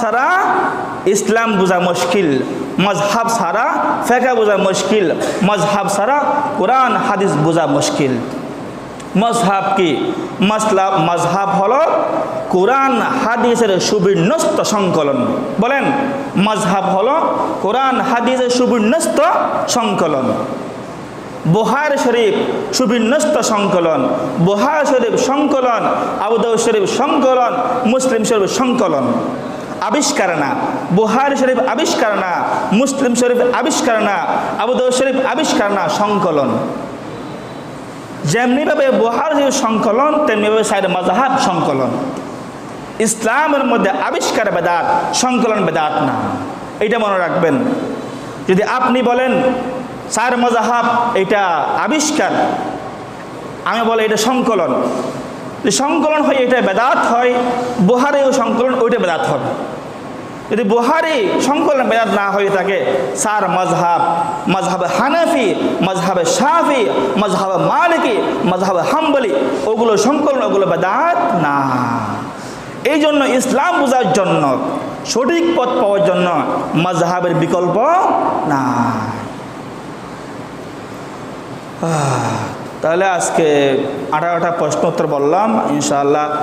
ছাড়া ইসলাম বোঝা মুশকিল মজহাব ছাড়া ফেকা বোঝা মুশকিল মজহাব ছাড়া কোরআন, হাদিস বোঝা মুশকিল। মজহাব কি? মসলা মজহাব হল কোরআন, হাদিসের সুবিন্যস্ত সংকলন। বলেন মজহাব হল কোরআন, হাদিসের সুবিন্যস্ত সংকলন। বোহার শরীফ সুবিন্যস্ত সংকলন বোহার শরীফ সংকলন আবুদাউ শরীফ সংকলন, মুসলিম শরীফ সংকলন। আবিষ্কার না, বুহারি শরীফ আবিষ্কার না, মুসলিম শরীফ আবিষ্কার না আবুদাউ শরীফ আবিষ্কার না, সংকলন। যেমনিভাবে বুহার শরীফ সংকলন, তেমনিভাবে সাইড মজাহাব সংকলন। ইসলামের মধ্যে আবিষ্কার বেদাত, সংকলন বেদাত না। এটা মনে রাখবেন। যদি আপনি বলেন সার মজাহাব এটা আবিষ্কার, আমি বলে এটা সংকলন। যদি সংকলন হয়, এটা বেদাত হয় বোহারে সংকলন, ওইটা বেদাত হবে। যদি বোহারে সংকলন বেদাত না হয়ে থাকে, সার মজহাব মজহাব হানাফি, মজহাবে শাফি, মজহাব মালিকি, মজহাব হাম্বলি, ওগুলো সংকলন, ওগুলো বেদাত না। এই জন্য ইসলাম বোঝার জন্য, সঠিক পথ পাওয়ার জন্য মজহাবের বিকল্প না তাহলে আজকে আঠারোটা প্রশ্নোত্তর বললাম ইনশাআল্লাহ